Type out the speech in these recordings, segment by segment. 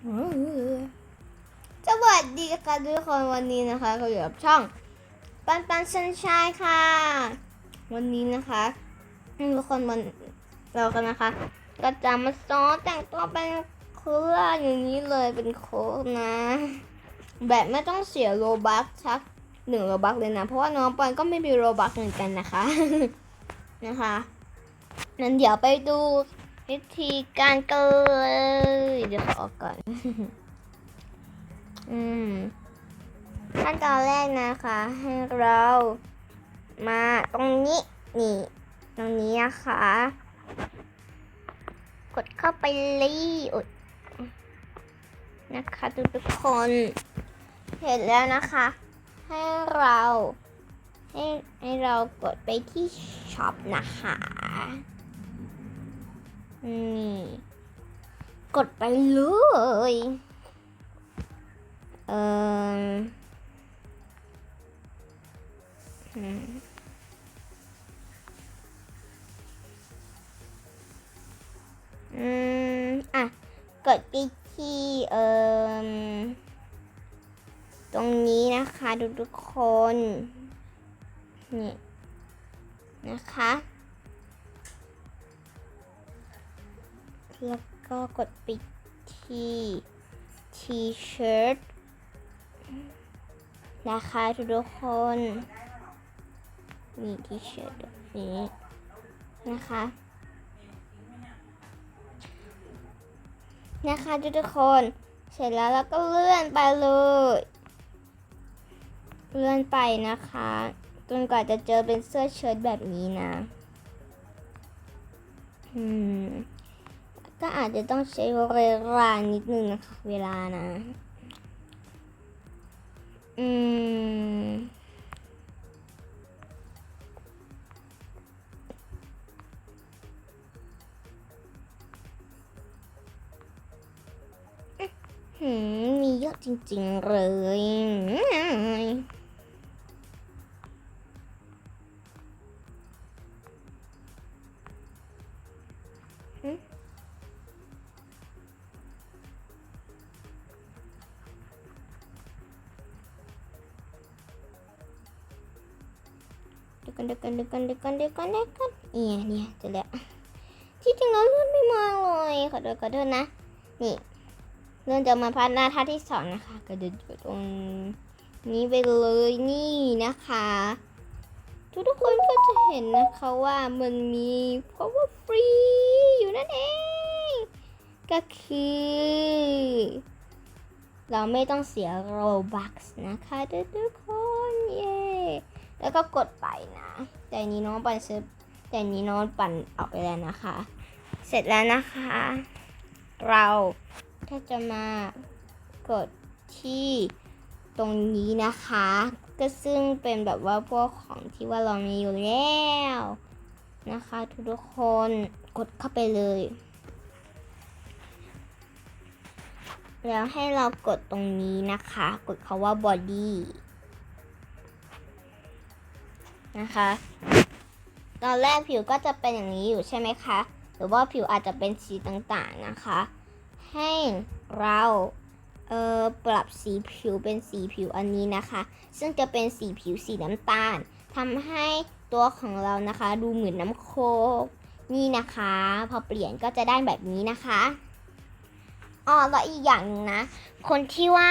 สวัสดีค่ะทุกคนวันนี้นะคะก็อยู่กับช่องปันปันชันชายค่ะ วันนี้นะคะทุกคนวันเรากันนะคะ ก็จะมาซ้อนแต่งตัวเป็นเครืออย่างนี้เลยเป็นโค้กนะ แบบไม่ต้องเสียโลบัคสักหนึ่งโลบัคเลยนะ เพราะว่าน้องปอนก็ไม่มีโลบัคเหมือนกันนะคะนะคะนั้นเดี๋ยวไปดู วิธีการกันเลยเดี๋ยวขออกก่อน อืม ขั้นตอนแรกนะคะ ให้เรามาตรงนี้นี่ ตรงนี้นะคะ กดเข้าไปเลยอุดนะคะทุกทุกคน เห็นแล้วนะคะ ให้เราให้ให้เรากดไปที่ช็อปนะคะ นี่กดไปเลยเอออืมอืมอะ กดไปที่เออตรงนี้นะคะทุกทุกคน นี่ นะคะ แล้วก็กดไปที่ T-shirt นะคะทุกคนมีทีเชิร์ตแบบนี้นะคะ นะคะทุกคน เสร็จแล้วเราก็เลื่อนไปเลย เลื่อนไปนะคะ จนกว่าจะเจอเป็นเสื้อเชิ้ตแบบนี้นะ อืม ก็อาจจะต้องใช้เวลานิดนึงนะคะเวลานะ อืม หืม มีเยอะจริง ๆ เลย ดี๋ยวกันเดี๋ยวกันเดี๋ยวกันเดี๋ยวกันเดี๋ยวกันเดี๋ยวกันเนี่ยเนี่ยเจะแล้วที่จริงแล้วเลื่อนไม่มาเลยขอโทษขอโทษนะ นี่เลื่อนจะมาพัดหน้าท่าที่สองนะคะ ก็จะอยู่ตรงนี้ไปเลยนี่นะคะ ทุกทุกคนก็จะเห็นนะคะว่ามันมี power free อยู่นั่นเอง ก็คือ เราไม่ต้องเสีย robux นะคะทุกทุกคน แล้วก็กดไปนะแต่นี้น้องปั่นซื้อแต่นี้น้องปั่นออกไปแล้วนะคะ เสร็จแล้วนะคะ เราถ้าจะมากดที่ตรงนี้นะคะ ก็ซึ่งเป็นแบบว่าพวกของที่ว่าเรามีอยู่แล้วนะคะ ทุกคนกดเข้าไปเลย แล้วให้เรากดตรงนี้นะคะ กดคาว่า body นะคะ ตอนแรกผิวก็จะเป็นอย่างนี้อยู่ใช่ไหมคะ หรือว่าผิวอาจจะเป็นสีต่างๆนะคะ ให้เราเอ่อปรับสีผิวเป็นสีผิวอันนี้นะคะ ซึ่งจะเป็นสีผิวสีน้ำตาลทำให้ตัวของเรานะคะ ดูเหมือนน้ำโคกนี่นะคะ พอเปลี่ยนก็จะได้แบบนี้นะคะอ๋อแล้วอีกอย่างนึงนะ คนที่ว่า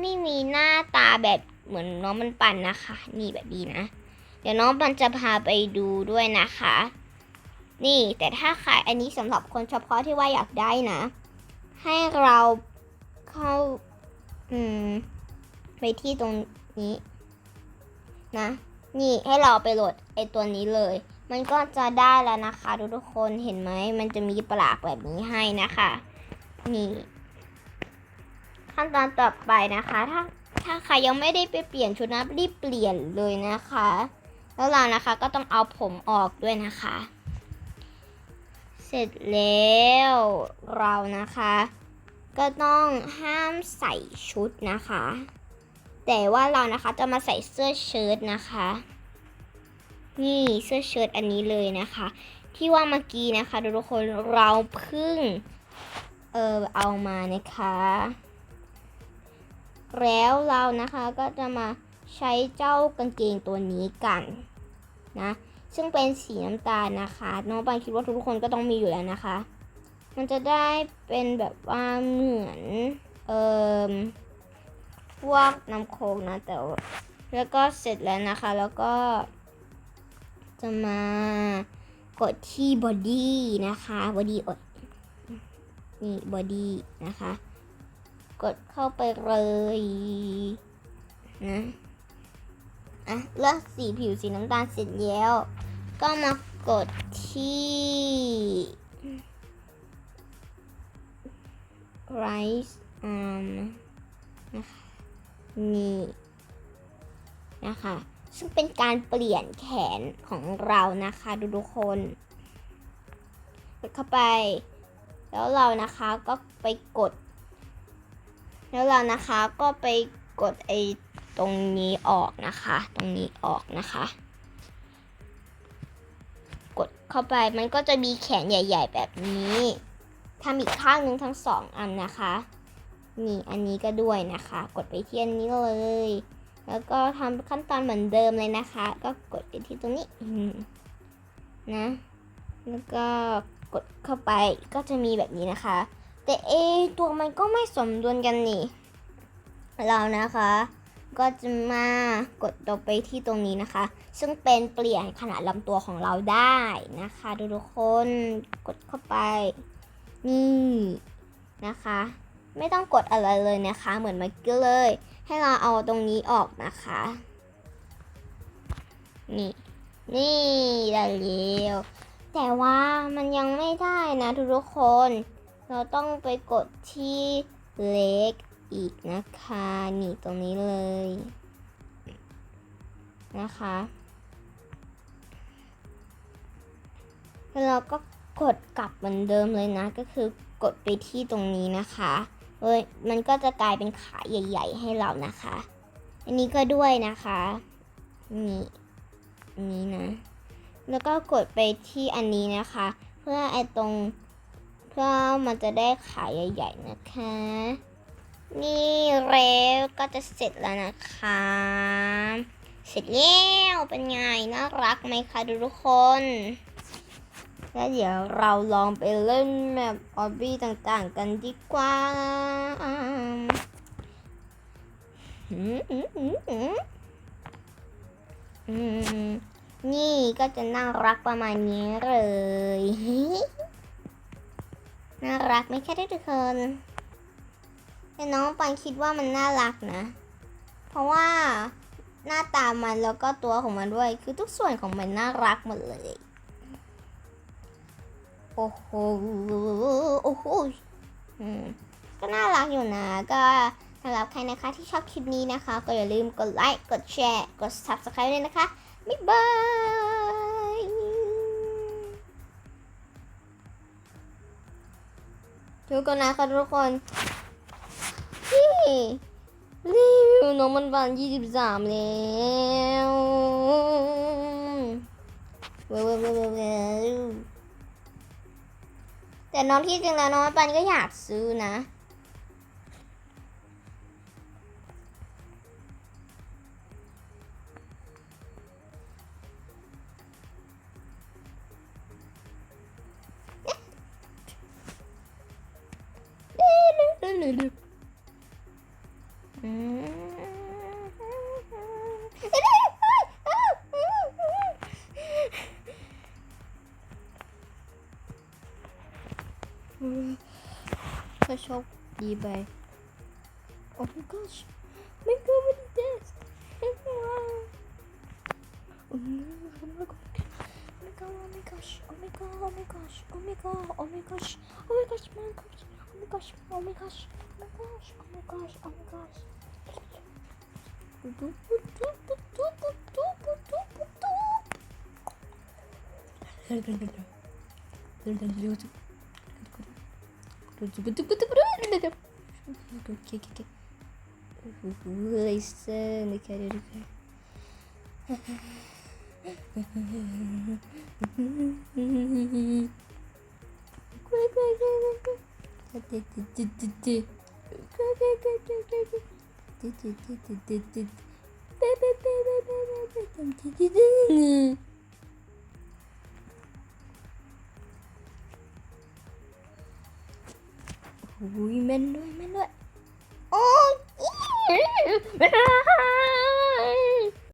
ไม่มีหน้าตาแบบเหมือนน้องมันปั่นนะคะ นี่แบบนี้นะ เดี๋ยวน้องปันจะพาไปดูด้วยนะคะ นี่แต่ถ้าขายอันนี้สำหรับคนเฉพาะที่ว่าอยากได้นะ ให้เราเข้า อืม ไปที่ตรงนี้ นะ นี่ให้เราไปโหลดไอตัวนี้เลย มันก็จะได้แล้วนะคะทุกทุกๆคนเห็นไหม มันจะมีปลากแบบนี้ให้นะคะ นี่ ขั้นตอนต่อไปนะคะ ถ้าถ้าใครยังไม่ได้ไปเปลี่ยนชุดนะรีบเปลี่ยนเลยนะคะ แล้วเรานะคะก็ต้องเอาผมออกด้วยนะคะ เสร็จแล้วเรานะคะ ก็ต้องห้ามใส่ชุดนะคะ แต่ว่าเรานะคะจะมาใส่เสื้อเชิ้ตนะคะ นี่เสื้อเชิ้ตอันนี้เลยนะคะ ที่ว่าเมื่อกี้นะคะทุกคนเราเพิ่งเออเอามานะคะ แล้วเรานะคะก็จะมา ใช้เจ้ากางเกงตัวนี้กันนะซึ่งเป็นสีน้ำตาลนะคะ น้องปานคิดว่าทุกคนก็ต้องมีอยู่แล้วนะคะ มันจะได้เป็นแบบว่าเหมือนเอ่อพวกน้ำโคกนะแต่แล้วก็เสร็จแล้วนะคะ แล้วก็ จะมากดที่บอดี้นะคะบอดี้อดนี่บอดี้นะคะ กดเข้าไปเลยนะ อะเลือกสีผิวสีน้ำตาลเสร็จแล้ว ก็มากดที่ rice อืมนะคะนี่นะคะ ซึ่งเป็นการเปลี่ยนแขนของเรานะคะดูทุกคนกดเข้าไป แล้วเรานะคะก็ไปกด แล้วเรานะคะก็ไปกดไอ ตรงนี้ออกนะคะ ตรงนี้ออกนะคะ กดเข้าไปมันก็จะมีแขนใหญ่ ๆ แบบนี้ทำอีกข้างหนึงทั้งสองอันนะคะนี่อันนี้ก็ด้วยนะคะ กดไปที่อันนี้เลย แล้วก็ทำขั้นตอนเหมือนเดิมเลยนะคะ ก็กดไปที่ตรงนี้นะ แล้วก็กดเข้าไปก็จะมีแบบนี้นะคะ แต่เอตัวมันก็ไม่สมดุลกันนี่ เรานะคะ ก็จะมากดลงไปที่ตรงนี้นะคะ ซึ่งเป็นเปลี่ยนขนาดลำตัวของเราได้นะคะทุกคนกดเข้าไปนี่นะคะ ไม่ต้องกดอะไรเลยนะคะ เหมือนเมื่อกี้เลย ให้เราเอาตรงนี้ออกนะคะ นี่ นี่ได้แล้วแต่ว่ามันยังไม่ได้นะทุกๆคน เราต้องไปกดที่เล็ก อีกนะคะนี่ตรงนี้เลยนะคะแล้วเราก็กดกลับเหมือนเดิมเลยนะ ก็คือกดไปที่ตรงนี้นะคะเอ้ยมันก็จะกลายเป็นขาใหญ่ ๆ ให้เรานะคะ อันนี้ก็ด้วยนะคะนี่นี้นะ แล้วก็กดไปที่อันนี้นะคะ เพื่อไอตรงเพื่อมันจะได้ขาใหญ่ ๆ นะคะ นี่แล้วก็จะเสร็จแล้วนะคะ เสร็จแล้วเป็นไงน่ารักไหมคะทุกคน แล้วเดี๋ยวเราลองไปเล่นแบบออบบี้ต่างๆ กันดีกว่าอืมอืมอืมอืมอืมนี่ก็จะน่ารักประมาณนี้เลย น่ารักไหมคะทุกคน แต่น้องปันคิดว่ามันน่ารักนะ เพราะว่าหน้าตามันแล้วก็ตัวของมันด้วย คือทุกส่วนของมันน่ารักหมดเลย โอ้โห โอ้โหอืมก็น่ารักอยู่นะ ก็สำหรับใครนะคะที่ชอบคลิปนี้นะคะ ก็อย่าลืมกดไลค์ กดแชร์ กด subscribe ด้วยนะคะ บ๊ายบายทุกคนนะคะทุกคน ยรีวิวน้องมันวัน23แล้วเว้าวว้าวว้าวแต่น้องที่จริงแล้วน้องปันก็อยากซื้อนะ çok iyi bay. Oh my gosh. My comedy desk. Oh my god, oh my gosh, oh my god, oh my gosh, oh my god, oh my gosh, oh my gosh, my gosh, oh my gosh, oh my gosh, oh my gosh, oh my gosh, oh my gosh. Dur dur dur dur. Dur dur dur. Okay, okay, okay. อุ้ยแม่นด้วยแม่นด้วย โอ้ย